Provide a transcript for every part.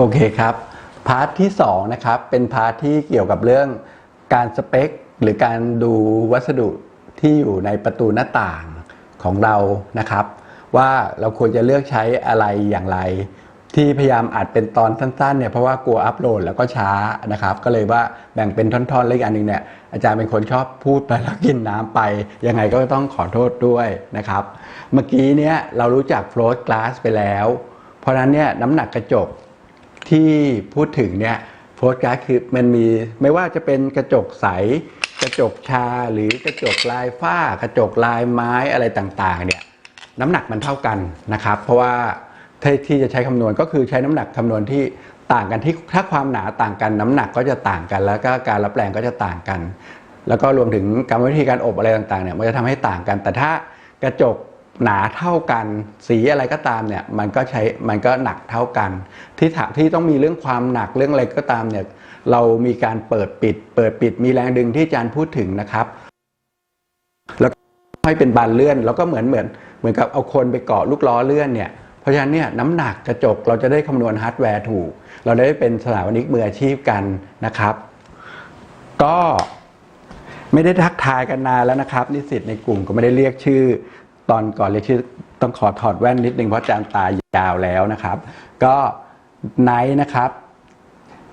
โอเคครับ พาร์ทที่2นะครับเป็นพาร์ทที่เกี่ยวกับเรื่องการสเปค หรือการดูวัสดุที่อยู่ในประตูหน้าต่างของเรานะครับ ว่าเราควรจะเลือกใช้อะไรอย่างไร ที่พยายามอัดเป็นตอนสั้นๆเนี่ยเพราะว่ากลัวอัปโหลดแล้วก็ช้านะครับ ก็เลยว่าแบ่งเป็นท่อนๆแล้วอีกอันหนึ่งเนี่ยอาจารย์เป็นคนชอบพูดไปแล้วกินน้ำไป ยังไงก็ต้องขอโทษด้วยนะครับ เมื่อกี้เนี่ยเรารู้จัก float glass ไปแล้ว เพราะนั้นเนี่ยน้ำหนักกระจก ที่พูดถึงเนี่ยโฟล์การ์ดคือมันมีไม่ว่าจะเป็นกระจกใส กระจกชาหรือกระจกลายฝ้า กระจกลายไม้อะไรต่างๆเนี่ยน้ำหนักมันเท่ากันนะครับ เพราะว่าที่จะใช้คำนวณก็คือใช้น้ำหนักคำนวณที่ต่างกันที่ถ้าความหนาต่างกันน้ำหนักก็จะต่างกัน แล้วก็การรับแรงก็จะต่างกัน แล้วก็รวมถึงกรรมวิธีการอบอะไรต่างๆเนี่ยมันจะทำให้ต่างกัน แต่ถ้ากระจก หนาเท่ากัน สีอะไรก็ตามเนี่ยมันก็ใช้มันก็หนักเท่ากัน ที่ถาที่ต้องมีเรื่องความหนักเรื่องอะไรก็ตามเนี่ยเรามีการเปิดปิด เปิดปิดมีแรงดึงที่อาจารย์พูดถึงนะครับ แล้วให้เป็นบานเลื่อนแล้วก็เหมือนเหมือนเหมือนกับเอาคนไปเกาะลูกล้อเลื่อนเนี่ยเพราะฉะนั้นเนี่ยน้ำหนักกระจกเราจะได้คำนวณฮาร์ดแวร์ถูก เราได้เป็นสถาปนิกมืออาชีพกันนะครับ ก็ไม่ได้ทักทายกันนานแล้วนะครับ นิสิตในกลุ่มก็ไม่ได้เรียกชื่อ ตอนก่อนเรียกชื่อต้องขอถอดแว่นนิดนึงเพราะอาจารย์ตายาวแล้วนะครับ ก็ไนท์นะครับ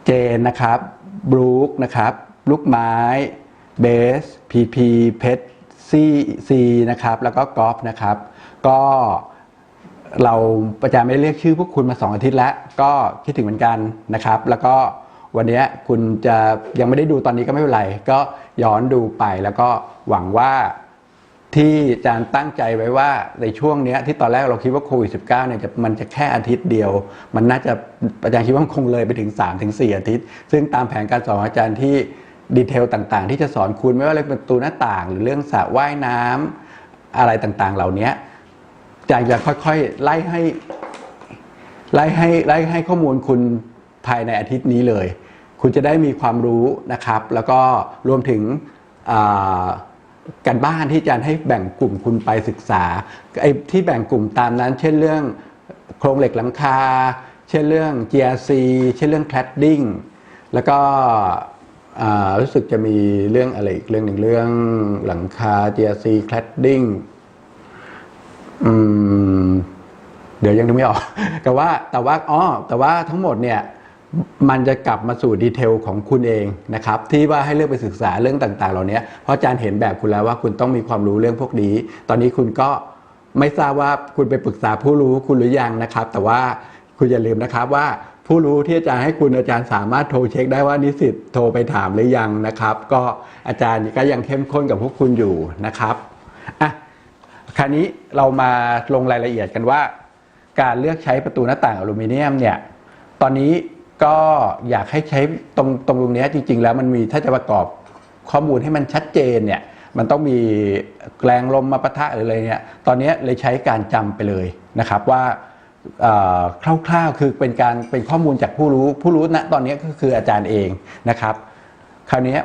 เจนนะครับบรูคนะครับ ลูกไม้เบสพีพีเพชรซีซีนะครับแล้วก็กอล์ฟนะครับ ก็เราประจาไม่ได้เรียกชื่อพวกคุณมาสองอาทิตย์แล้ว ก็คิดถึงเหมือนกันนะครับ แล้วก็วันนี้คุณจะยังไม่ได้ดูตอนนี้ก็ไม่เป็นไร ก็ย้อนดูไปแล้วก็หวังว่า ที่อาจารย์ตั้งใจไว้ว่าในช่วงเนี้ยที่ตอนแรกเราคิดว่าโควิด -19 เนี่ยจะมันจะแค่อาทิตย์เดียว มันน่าจะอาจารย์คิดว่ามันคงเลยไปถึง 3-4ถึง4อาทิตย์ ซึ่งตามแผนการสอนอาจารย์ที่ดีเทลต่างๆ ที่จะสอนคุณไม่ว่าเรื่องประตูหน้าต่าง หรือเรื่องสระว่ายน้ำอะไรต่างๆ เหล่านี้อาจารย์จะค่อยๆไล่ให้ไล่ให้ไล่ให้ข้อมูลคุณภายในอาทิตย์นี้เลย คุณจะได้มีความรู้นะครับ แล้วก็รวมถึงอ่า การบ้านที่อาจารย์ให้แบ่งกลุ่มคุณไปศึกษาไอ้ที่แบ่งกลุ่มตามนั้น เช่นเรื่องโครงเหล็กหลังคา เช่นเรื่อง GRC เช่นเรื่อง cladding แล้วก็รู้สึกจะมีเรื่องอะไรอีกเรื่องหนึ่งเรื่องหลังคา GRC cladding อืมเดี๋ยวยังนึกไม่ออก แต่ว่าแต่ว่าอ๋อแต่ว่าทั้งหมดเนี่ย มันจะกลับมาสู่ดีเทลของคุณเองนะครับที่ว่าให้เลือกไปศึกษาเรื่องต่างๆ เหล่านี้เพราะอาจารย์เห็นแบบคุณแล้วว่าคุณต้องมีความรู้เรื่องพวกนี้ ตอนนี้คุณก็ไม่ทราบว่าคุณไปปรึกษาผู้รู้คุณหรือยังนะครับ แต่ว่าคุณอย่าลืมนะครับว่าผู้รู้ที่อาจารย์ให้คุณอาจารย์สามารถโทรเช็คได้ว่านิสิตโทรไปถามหรือยังนะครับ ก็อาจารย์ก็ยังเข้มข้นกับพวกคุณอยู่นะครับอะคราวนี้เรามาลงรายละเอียดกันว่า การเลือกใช้ประตูหน้าต่างอลูมิเนียมเนี่ยตอนนี้ ก็อยากให้ใช้ตรงตรงตรงนี้จริง ๆ แล้วมันมีถ้าจะประกอบข้อมูลให้มันชัดเจนเนี่ยมันต้องมีแรงลมมาปะทะหรืออะไรเนี่ยตอนนี้เลยใช้การจำไปเลยนะครับว่าคร่าวๆคือเป็นการเป็นข้อมูลจากผู้รู้ผู้รู้ณตอนนี้ก็คืออาจารย์เองนะครับ คราวนี้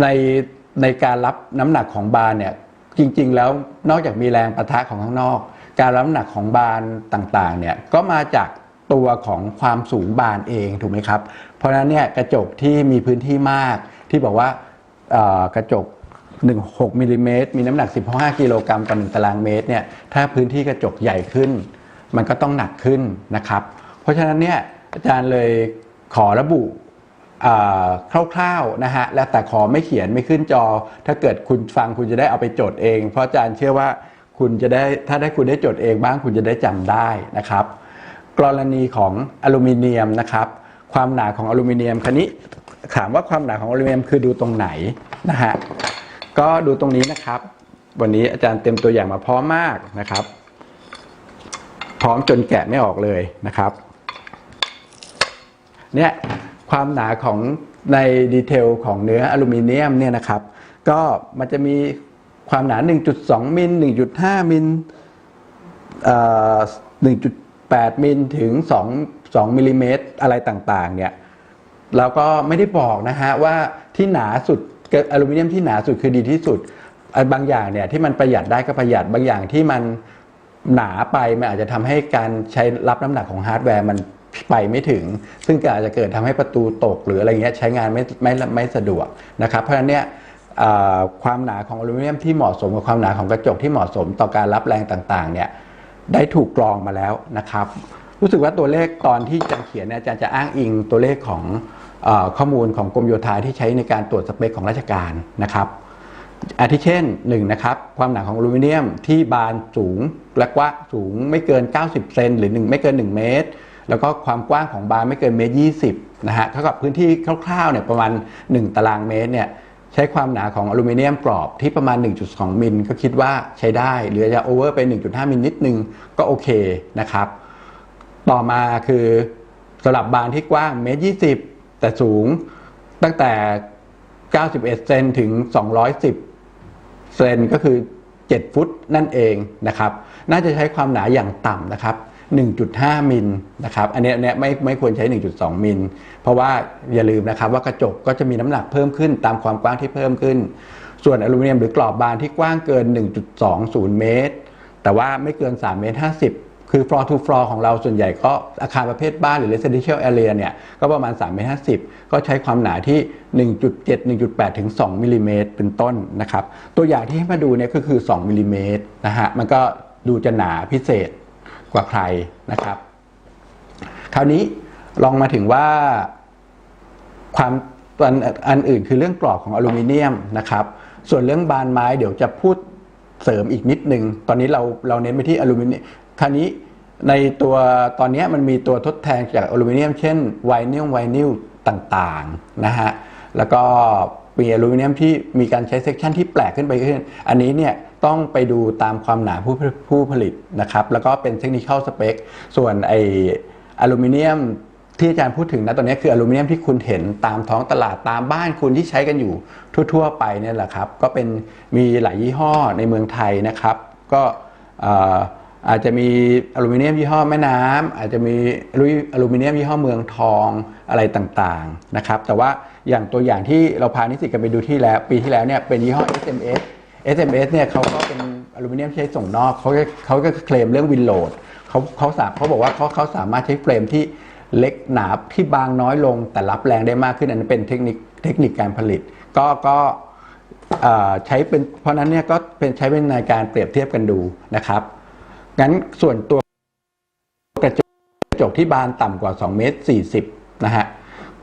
ในในการรับน้ำหนักของบานเนี่ยจริงๆแล้วนอกจากมีแรงประทะของข้างนอก การรับน้ำหนักของบานต่างๆเนี่ยก็มาจาก ตัวของความสูงบานเองถูกไหมครับ เพราะฉะนั้นเนี่ยกระจกที่มีพื้นที่มากที่บอกว่ากระจก 16มิลลิเมตรมีน้ำหนัก 15 กิโลกรัมต่อ1ตารางเมตรเนี่ยถ้าพื้นที่กระจกใหญ่ขึ้น มันก็ต้องหนักขึ้นนะครับ เพราะฉะนั้นเนี่ยอาจารย์เลยขอระบุคร่าวๆนะฮะแล้วแต่ขอไม่เขียนไม่ขึ้นจอ ถ้าเกิดคุณฟังคุณจะได้เอาไปจดเอง เพราะอาจารย์เชื่อว่าคุณจะได้ถ้าได้คุณได้จดเองบ้างคุณจะได้จำได้นะครับ กรณีของอลูมิเนียมนะครับ ความหนาของอลูมิเนียมคันนี้ถามว่าความหนาของอลูมิเนียมคือดูตรงไหนนะฮะก็ดูตรงนี้นะครับ วันนี้อาจารย์เต็มตัวอย่างมาพร้อมมากนะครับ พร้อมจนแกะไม่ออกเลยนะครับเนี่ยความหนาของในดีเทลของเนื้ออลูมิเนียมเนี่ยนะครับ ก็มันจะมีความหนา 1.2 มิล 1.5 มิลเ8 มิลถึง 2 2มิลลิเมตรอะไรต่างๆเนี่ยเราก็ไม่ได้บอกนะฮะว่าที่หนาสุดอลูมิเนียมที่หนาสุดคือดีที่สุดบางอย่างเนี่ยที่มันประหยัดได้ก็ประหยัดบางอย่างที่มันหนาไปมันอาจจะทำให้การใช้รับน้ำหนักของฮาร์ดแวร์มันไปไม่ถึง ซึ่งก็อาจจะเกิดทำให้ประตูตกหรืออะไรเงี้ยใช้งานไม่ไม่ไม่สะดวกนะครับเพราะฉะนั้นเนี่ยความหนาของอลูมิเนียมที่เหมาะสมกับความหนาของกระจกที่เหมาะสมต่อการรับแรงต่างๆเนี่ย ได้ถูกกรองมาแล้วนะครับ รู้สึกว่าตัวเลขตอนที่อาจารย์เขียนเนี่ยอาจารย์จะอ้างอิงตัวเลขของอข้อมูลของกรมโยธาที่ใช้ในการตรวจสเปคของราชการนะครับ อาทิเช่น1นะครับความหนาของอลูมิเนียมที่บานสูงและกว้างสูงไม่เกิน 90 เซนหรือ 1 ไม่เกิน 1 เมตร แล้วก็ความกว้างของบานไม่เกินเมตร20นะฮะเท่ากับพื้นที่คร่าวๆเนี่ยประมาณ 1 ตารางเมตรเนี่ย ใช้ความหนาของอลูมิเนียมกรอบที่ประมาณ 1.2 มิลก็คิดว่าใช้ได้ หรือจะโอเวอร์ไป 1.5 มิลนิดนึงก็โอเคนะครับ ต่อมาคือสลับบานที่กว้างเมตร20แต่สูงตั้งแต่ 91 เซนถึง 210 เซนก็คือ 7 ฟุตนั่นเองนะครับ น่าจะใช้ความหนาอย่างต่ำนะครับ 1.5 มิลนะครับ อันเนี้ยอันเนี้ยไม่ไม่ควรใช้ 1.2 มิล เพราะว่าอย่าลืมนะครับว่ากระจกก็จะมีน้ำหนักเพิ่มขึ้นตามความกว้างที่เพิ่มขึ้น ส่วนอลูมิเนียมหรือกรอบบานที่กว้างเกิน 1.20 เมตร แต่ว่าไม่เกิน3เมตร50 คือ floor to floor ของเราส่วนใหญ่ก็อาคารประเภทบ้านหรือ residential area เนี่ยก็ประมาณ3เมตร50 ก็ใช้ความหนาที่ 1.7 1.8 ถึง 2มิลลิเมตรเป็นต้นนะครับ ตัวอย่างที่ให้มาดูเนี่ยก็คือ 2มิลลิเมตรนะฮะ มันก็ดูจะหนาพิเศษ กว่าใครนะครับ คราวนี้ลองมาถึงว่าความอันอันอื่นคือเรื่องกรอบของอลูมิเนียมนะครับ ส่วนเรื่องบานไม้เดี๋ยวจะพูดเสริมอีกนิดนึง ตอนนี้เราเราเน้นไปที่อลูมิเนียม คราวนี้ในตัวตอนนี้มันมีตัวทดแทนจากอลูมิเนียม เช่นไวนิลไวนิลต่างๆนะฮะ แล้วก็มีอลูมิเนียมที่มีการใช้เซกชันที่แปลกขึ้นไปขึ้น อันนี้เนี่ย ต้องไปดูตามความหนาผู้ผู้ผลิตนะครับ แล้วก็เป็นเทคนิคสเปค ส่วนไออลูมิเนียมที่อาจารย์พูดถึงนะตอนนี้คืออลูมิเนียมที่คุณเห็นตามท้องตลาดตามบ้านคุณที่ใช้กันอยู่ทั่ว ๆ ไปเนี่ยแหละครับ ก็เป็นมีหลายยี่ห้อในเมืองไทยนะครับ ก็เอ่อาจจะมีอลูมิเนียมยี่ห้อแม่น้ำอาจจะมีอลูมิเนียมยี่ห้อเมืองทองอะไรต่างๆนะครับ แต่ว่าอย่างตัวอย่างที่เราพานิสิตกันไปดูที่แล้วปีที่แล้วเนี่ยเป็นยี่ห้อ SMS SMS เนี่ยเขาก็เป็นอลูมิเนียมใช้ส่งนอกเขาก็เขาก็เคลมเรื่องวินโหลดเขาเขาสาเขาบอกว่าเขาเขาสามารถใช้เฟรมที่เล็กหนาที่บางน้อยลงแต่รับแรงได้มากขึ้นอันนั้นเป็นเทคนิคเทคนิคการผลิต ก็ก็ใช้เป็นเพราะนั้นเนี่ยก็เป็นใช้เป็นในการเปรียบเทียบกันดูนะครับงั้นส่วนตัวกระจกกระจกที่บานต่ำกว่า2เมตร40นะฮะ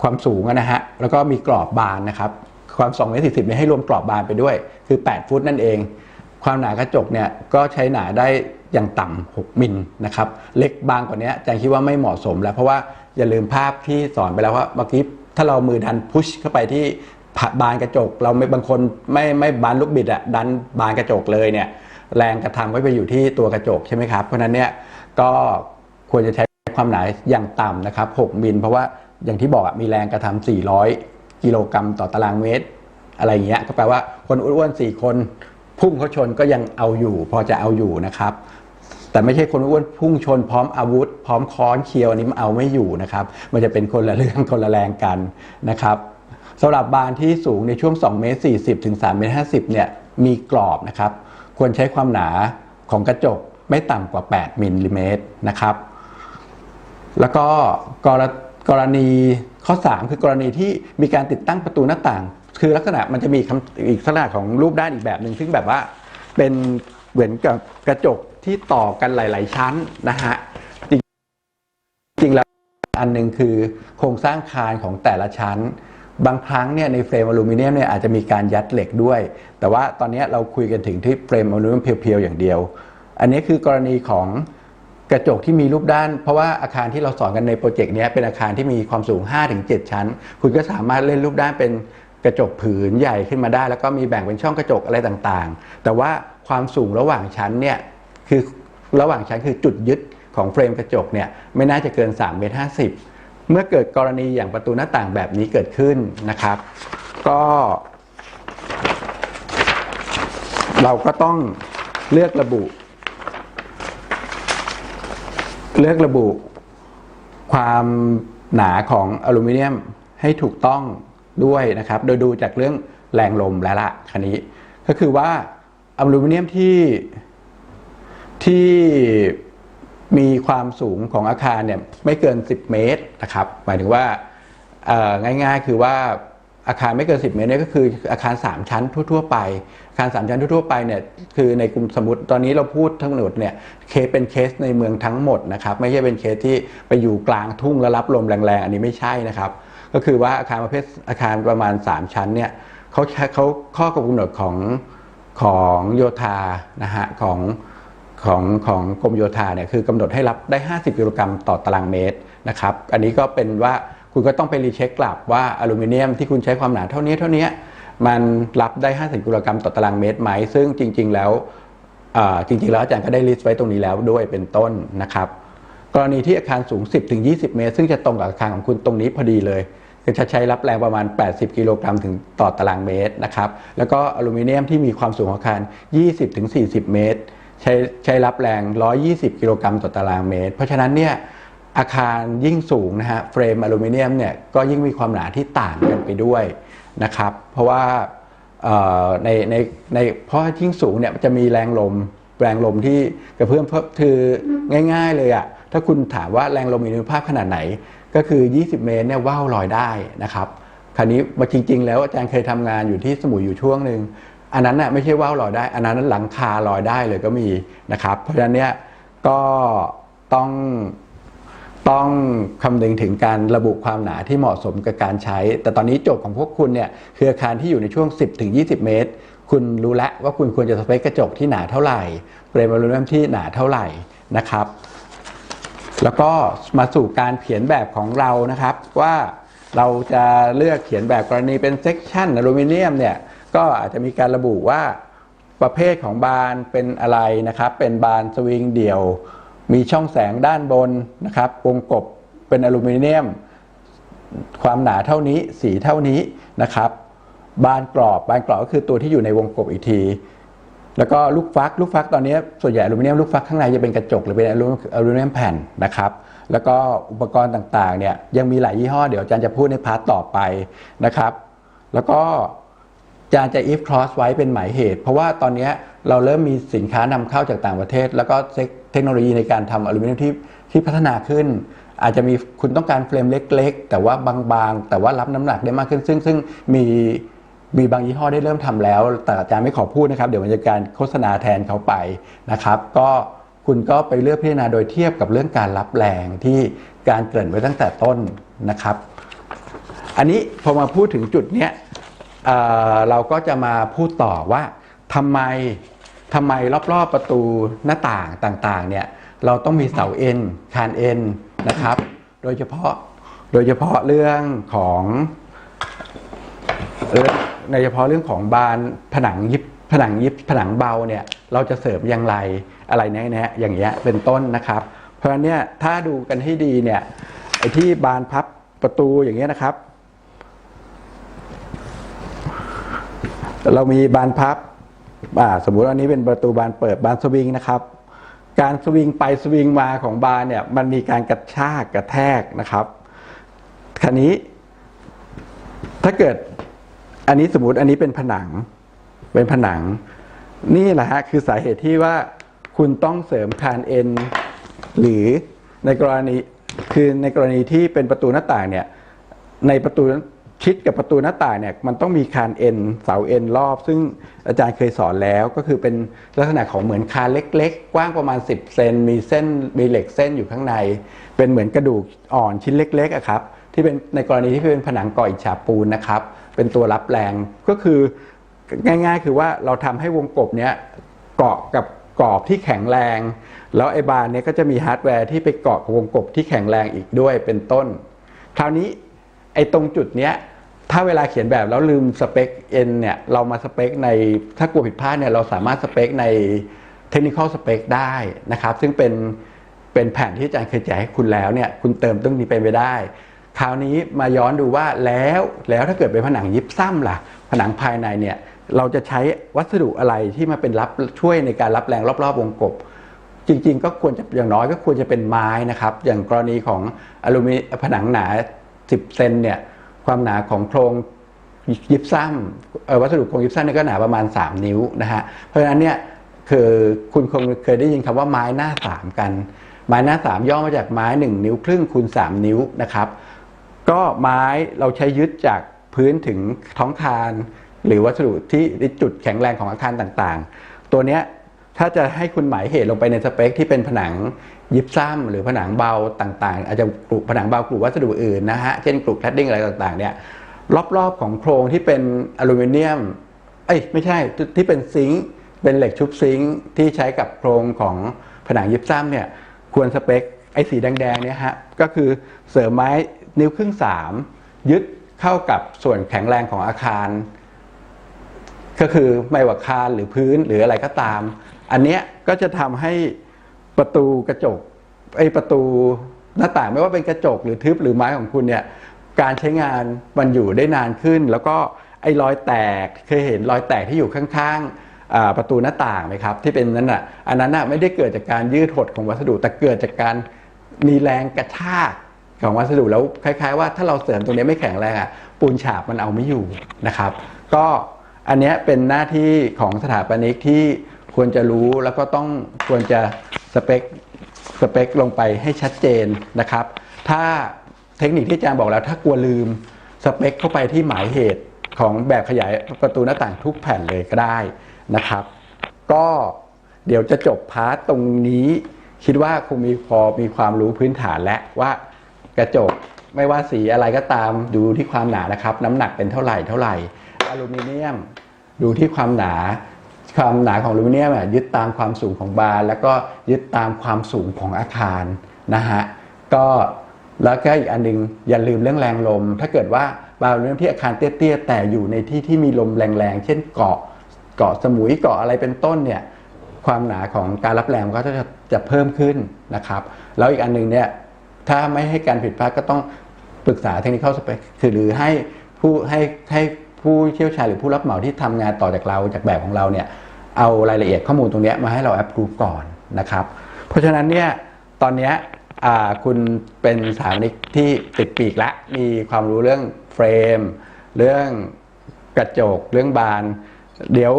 ความสูงนะฮะแล้วก็มีกรอบบานนะครับ ความ2เมตร40เนี่ยให้รวมกรอบบานไปด้วย คือ 8 ฟุตนั่นเอง ความหนากระจกเนี่ยก็ใช้หนาได้อย่างต่ำ6มิลนะครับเล็กบางกว่านี้อาจารย์คิดว่าไม่เหมาะสมแล้ว เพราะว่าอย่าลืมภาพที่สอนไปแล้วว่าเมื่อกี้ถ้าเรามือดันพุชเข้าไปที่บานกระจก เราไม่บางคนไม่ไม่บานลูกบิดอะดันบานกระจกเลยเนี่ยแรงกระทำก็ไปอยู่ที่ตัวกระจกใช่ไหมครับเพราะนั้นเนี่ยก็ควรจะใช้ความหนาอย่างต่ำนะครับ 6 มิล เพราะว่าอย่างที่บอกอะมีแรงกระทำ400 กิโลกรัมต่อตารางเมตร อะไรอย่างเงี้ยก็แปลว่าคนอ้วนๆสี่คนพุ่งเขาชนก็ยังเอาอยู่ พอจะเอาอยู่นะครับ แต่ไม่ใช่คนอ้วนพุ่งชนพร้อมอาวุธ พร้อมค้อนเคียวอันนี้มันเอาไม่อยู่นะครับ มันจะเป็นคนละเรื่องคนละแรงกันนะครับสำหรับบานที่สูงในช่วง2เมตร40ถึง3เมตร50เนี่ยมีกรอบนะครับ ควรใช้ความหนาของกระจกไม่ต่ำกว่า 8มิลลิเมตรนะครับ แล้วก็กรกรณี ข้อ 3 คือกรณีที่มีการติดตั้งประตูหน้าต่าง คือลักษณะมันจะมีคำอีกลักษณะของรูปด้านอีกแบบหนึ่งซึ่งแบบว่าเป็นเหมือนกับกระจกที่ต่อกันหลาย ๆ ชั้นนะฮะจริงจริงแล้วอันหนึ่งคือโครงสร้างคานของแต่ละชั้น บางครั้งเนี่ยในเฟรมอลูมิเนียมเนี่ยอาจจะมีการยัดเหล็กด้วย แต่ว่าตอนนี้เราคุยกันถึงที่เฟรมอลูมิเนียมเพียว ๆ อย่างเดียว อันนี้คือกรณีของ กระจกที่มีรูปด้าน เพราะว่าอาคารที่เราสอนกันในโปรเจกต์นี้เป็นอาคารที่มีความสูง 5-7 ชั้น คุณก็สามารถเล่นรูปด้านเป็นกระจกผืนใหญ่ขึ้นมาได้ แล้วก็มีแบ่งเป็นช่องกระจกอะไรต่างๆ แต่ว่าความสูงระหว่างชั้นเนี่ยคือระหว่างชั้นคือจุดยึดของเฟรมกระจกเนี่ยไม่น่าจะเกิน3เมตร50 เมื่อเกิดกรณีอย่างประตูหน้าต่างแบบนี้เกิดขึ้นนะครับ ก็ เราก็ต้องเลือกระบุ เลือกระบุความหนาของอลูมิเนียมให้ถูกต้องด้วยนะครับ โดยดูจากเรื่องแรงลมแล้วละคันนี้ ก็คือว่าอลูมิเนียมที่ที่มีความสูงของอาคารเนี่ยไม่เกิน 10 เมตรนะครับ หมายถึงว่าง่ายๆคือว่า อาคารไม่เกิน 10 เมตรเนี่ยก็คืออาคาร 3 ชั้นทั่ว ๆ ไป อาคาร 3 ชั้นทั่ว ๆ ไปเนี่ยคือในกลุ่มสมมติตอนนี้เราพูดทั้งหมดเนี่ยเคสเป็นเคสในเมืองทั้งหมดนะครับไม่ใช่เป็นเคสที่ไปอยู่กลางทุ่งแล้วรับลมแรงๆ อันนี้ไม่ใช่นะครับ ก็คือว่าอาคารประเภทอาคารประมาณ 3 ชั้นเนี่ยเขาเขาข้อกำหนดของของโยธานะฮะของของของกรมโยธาเนี่ยคือกำหนดให้รับได้ 50 กิโลกรัมต่อตารางเมตรนะครับ อันนี้ก็เป็นว่า คุณก็ต้องไปรีเช็คกลับว่าอลูมิเนียมที่คุณใช้ความหนาเท่านี้เท่านี้มันรับได้ 50กิโลกรัมต่อตารางเมตรไหม ซึ่งจริง ๆ แล้วจริง ๆ แล้วอาจารย์ก็ได้ลิสต์ไว้ตรงนี้แล้วด้วยเป็นต้นนะครับ กรณีที่อาคารสูง 10-20 เมตร ซึ่งจะตรงกับอาคารของคุณตรงนี้พอดีเลยจะใช้รับแรงประมาณ 80 กิโลกรัมถึงต่อตารางเมตรนะครับ แล้วก็อลูมิเนียมที่มีความสูงของอาคาร 20-40 เมตร ใช้ใช้รับแรง 120 กิโลกรัมต่อตารางเมตร เพราะฉะนั้นเนี่ย อาคารยิ่งสูงนะฮะเฟรมอลูมิเนียมเนี่ยก็ยิ่งมีความหนาที่ต่างกันไปด้วยนะครับ เพราะว่าในในในเพราะยิ่งสูงเนี่ยจะมีแรงลมแรงลมที่กระเพื่อมเพิ่มคือง่าย ๆ เลยอะถ้าคุณถามว่าแรงลมมีอนุภาพขนาดไหน ก็คือ 20 เมตรเนี่ยว่าวลอยได้นะครับคราวนี้มาจริง ๆ แล้วอาจารย์เคยทำงานอยู่ที่สมุยอยู่ช่วงหนึ่งอันนั้นน่ะไม่ใช่ว่าวลอยได้ อันนั้นหลังคาลอยได้เลยก็มีนะครับ เพราะฉะนั้นเนี่ยก็ต้อง ต้องคำนึงถึงการระบุความหนาที่เหมาะสมกับการใช้ แต่ตอนนี้โจทย์ของพวกคุณเนี่ยคืออาคารที่อยู่ในช่วง 10-20 เมตร คุณรู้แล้วว่าคุณควรจะสเปคกระจกที่หนาเท่าไหร่เฟรมอลูมิเนียมที่หนาเท่าไหร่นะครับ แล้วก็มาสู่การเขียนแบบของเรานะครับว่าเราจะเลือกเขียนแบบกรณีเป็นเซกชันอลูมิเนียมเนี่ยก็อาจจะมีการระบุว่าประเภทของบานเป็นอะไรนะครับ เป็นบานสวิงเดี่ยว มีช่องแสงด้านบนนะครับวงกบเป็นอลูมิเนียม ความหนาเท่านี้สีเท่านี้นะครับ บานกรอบบานกรอบก็คือตัวที่อยู่ในวงกบอีกที แล้วก็ลูกฟักลูกฟักตอนนี้ส่วนใหญ่อลูมิเนียมลูกฟักข้างในจะเป็นกระจกหรือเป็นอลูอลูมิเนียมแผ่นนะครับ แล้วก็อุปกรณ์ต่างๆเนี่ยยังมีหลายยี่ห้อเดี๋ยวอาจารย์จะพูดในพาร์ทต่อไปนะครับ แล้วก็อาจารย์จะ if cross ไว้เป็นหมายเหตุ เพราะว่าตอนนี้เราเริ่มมีสินค้านำเข้าจากต่างประเทศ แล้วก็เซก ทคโนโลยีในการทำอลูมิเนียมที่ที่พัฒนาขึ้น อาจจะมีคุณต้องการเฟรมเล็ก ๆ แต่ว่าบางๆ แต่ว่ารับน้ำหนักได้มากขึ้น ซึ่งซึ่งมีมีบางยี่ห้อได้เริ่มทำแล้ว แต่อาจารย์ไม่ขอพูดนะครับ เดี๋ยวมันจะการโฆษณาแทนเขาไปนะครับ ก็คุณก็ไปเลือกพิจารณาโดยเทียบกับเรื่องการรับแรงที่การเกริ่นไว้ตั้งแต่ต้นนะครับ อันนี้พอมาพูดถึงจุดเนี้ยเอ่อเราก็จะมาพูดต่อว่าทำไม ทำไมรอบๆประตูหน้าต่างต่างๆเนี่ยเราต้องมีเสาเอ็นคานเอ็นนะครับ โดยเฉพาะโดยเฉพาะเรื่องของเรื่องในเฉพาะเรื่องของบานผนังยิบผนังยิบผนังเบาเนี่ยเราจะเสริมอย่างไรอะไรแน่ๆอย่างเงี้ยเป็นต้นนะครับ เพราะฉะนั้นเนี่ยถ้าดูกันให้ดีเนี่ยไอ้ที่บานพับประตูอย่างเงี้ยนะครับ เรามีบานพับ สมมุติว่าอันนี้เป็นประตูบานเปิดบานสวิงนะครับ การสวิงไปสวิงมาของบานเนี่ยมันมีการกระชากกระแทกนะครับคราวนี้ ถ้าเกิดอันนี้สมมติอันนี้เป็นผนัง เป็นผนัง นี่แหละฮะคือสาเหตุที่ว่าคุณต้องเสริมคานเอ็นหรือในกรณีคือในกรณีที่เป็นประตูหน้าต่างเนี่ยในประตู ชิดกับประตูหน้าต่างเนี่ยมันต้องมีคานเอ็นเสาเอ็นรอบ ซึ่งอาจารย์เคยสอนแล้วก็คือเป็นลักษณะของเหมือนคานเล็ก ๆ กว้างประมาณ 10เซนมีเส้นมีเหล็กเส้นอยู่ข้างใน เป็นเหมือนกระดูกอ่อนชิ้นเล็กๆอะครับที่เป็นในกรณีที่เป็นผนังก่ออิฐฉาบปูนนะครับ เป็นตัวรับแรงก็คือง่าย ๆ คือว่าเราทำให้วงกบเนี้ยเกาะกับกรอบที่แข็งแรง แล้วไอ้บานเนี้ยก็จะมีฮาร์ดแวร์ที่ไปเกาะกับวงกบที่แข็งแรงอีกด้วยเป็นต้น คราวนี้ ไอ้ตรงจุดเนี้ยถ้าเวลาเขียนแบบแล้วลืมสเปคเอ็นเนี่ยเรามาสเปคในถ้ากลัวผิดพลาดเนี่ยเราสามารถสเปคในเทคนิคอลสเปคได้นะครับ ซึ่งเป็นเป็นแผนที่อาจารย์เคยแจกให้คุณแล้วเนี่ยคุณเติมตรงนี้ไปไม่ได้ คราวนี้มาย้อนดูว่าแล้วแล้วถ้าเกิดเป็นผนังยิปซัมล่ะ ผนังภายในเนี่ยเราจะใช้วัสดุอะไรที่มาเป็นรับช่วยในการรับแรงรอบๆวงกบ จริง ๆ ก็ควรจะอย่างน้อยก็ควรจะเป็นไม้นะครับ อย่างกรณีของอลูมิผนังหนา 10เซนเนี่ยความหนาของโครงยิปซัมวัสดุโครงยิปซัมเนี่ยก็หนาประมาณ 3 นิ้วนะฮะเพราะฉะนั้นเนี่ยคือคุณคงเคยได้ยินคำว่าไม้หน้าสามกัน ไม้หน้าสามย่อมาจากไม้ 1 นิ้วครึ่งคูณ3 นิ้วนะครับก็ไม้เราใช้ยึดจากพื้นถึงท้องคานหรือวัสดุที่จุดแข็งแรงของอาคารต่างๆ ตัวเนี้ยถ้าจะให้คุณหมายเหตุลงไปในสเปคที่เป็นผนัง ยิบซ้ำหรือผนังเบาต่างๆ อาจจะกรุผนังเบากรุวัสดุอื่นนะฮะ เช่นกรุแคดดิ้งอะไรต่างๆเนี่ยรอบๆของโครงที่เป็นอลูมิเนียม เอ้ยไม่ใช่ที่ที่เป็นซิงค์เป็นเหล็กชุบซิงค์ที่ใช้กับโครงของผนังยิบซ้ำเนี่ยควรสเปคไอ้สีแดงๆเนี่ยฮะก็คือเสริมไม้นิ้วครึ่งสามยึดเข้ากับส่วนแข็งแรงของอาคาร ก็คือไม่ว่าคานหรือพื้นหรืออะไรก็ตาม อันเนี้ยก็จะทำให้ ประตูกระจกไอประตูหน้าต่างไม่ว่าเป็นกระจกหรือทึบหรือไม้ของคุณเนี่ยการใช้งานมันอยู่ได้นานขึ้น แล้วก็ไอ้รอยแตกเคยเห็นรอยแตกที่อยู่ข้างๆประตูหน้าต่างไหมครับ ที่เป็นนั้นอะอันนั้นอะไม่ได้เกิดจากการยืดหดของวัสดุ แต่เกิดจากการมีแรงกระชากของวัสดุแล้วคล้าย ๆ ว่าถ้าเราเสริมตรงนี้ไม่แข็งแรงอะปูนฉาบมันเอาไม่อยู่นะครับ ก็อันนี้เป็นหน้าที่ของสถาปนิกที่ ควรจะรู้แล้วก็ต้องควรจะสเปคสเปคลงไปให้ชัดเจนนะครับ ถ้าเทคนิคที่อาจารย์บอกแล้ว ถ้ากลัวลืมสเปคเข้าไปที่หมายเหตุของแบบขยายประตูหน้าต่างทุกแผ่นเลยก็ได้นะครับ ก็เดี๋ยวจะจบพาร์ตตรงนี้คิดว่าคงมีพอมีความรู้พื้นฐานและว่ากระจกไม่ว่าสีอะไรก็ตามดูที่ความหนานะครับ น้ำหนักเป็นเท่าไหร่เท่าไหร่อลูมิเนียม ดูที่ความหนา ความหนาของอลูมิเนียมยึดตามความสูงของบานแล้วก็ยึดตามความสูงของอาคารนะฮะก็แล้วก็อีกอันหนึงอย่าลืมเรื่องแรงลม ถ้าเกิดว่าบานอลูมิเนียมที่อาคารเตี้ยๆแต่อยู่ในที่ที่มีลมแรงๆเช่นเกาะเกาะสมุยเกาะอะไรเป็นต้นเนี่ยความหนาของการรับแรงก็จะจะเพิ่มขึ้นนะครับ แล้วอีกอันหนึ่งเนี่ยถ้าไม่ให้การผิดพลาดก็ต้องปรึกษาเทคนิคสเปคคือหรือให้ผู้ให้ให้ ผู้เชี่ยวชาญหรือผู้รับเหมาที่ทำงานต่อจากเราจากแบบของเราเนี่ยเอารายละเอียดข้อมูลตรงนี้มาให้เราแอปรูฟก่อนนะครับ เพราะฉะนั้นเนี่ยตอนนี้คุณเป็นสถาปนิกที่ติดปีกและมีความรู้เรื่องเฟรม เรื่องกระจกเรื่องบาน เดี๋ยว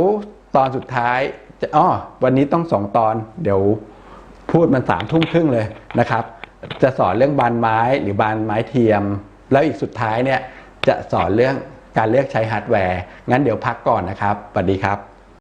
ตอนสุดท้ายจะอ้อวันนี้ต้องสองตอน เดี๋ยวพูดมันสามทุ่มครึ่งเลยนะครับ จะสอนเรื่องบานไม้หรือบานไม้เทียม แล้วอีกสุดท้ายเนี่ยจะสอนเรื่อง การเลือกใช้ฮาร์ดแวร์ งั้นเดี๋ยวพักก่อนนะครับสวัสดีครับ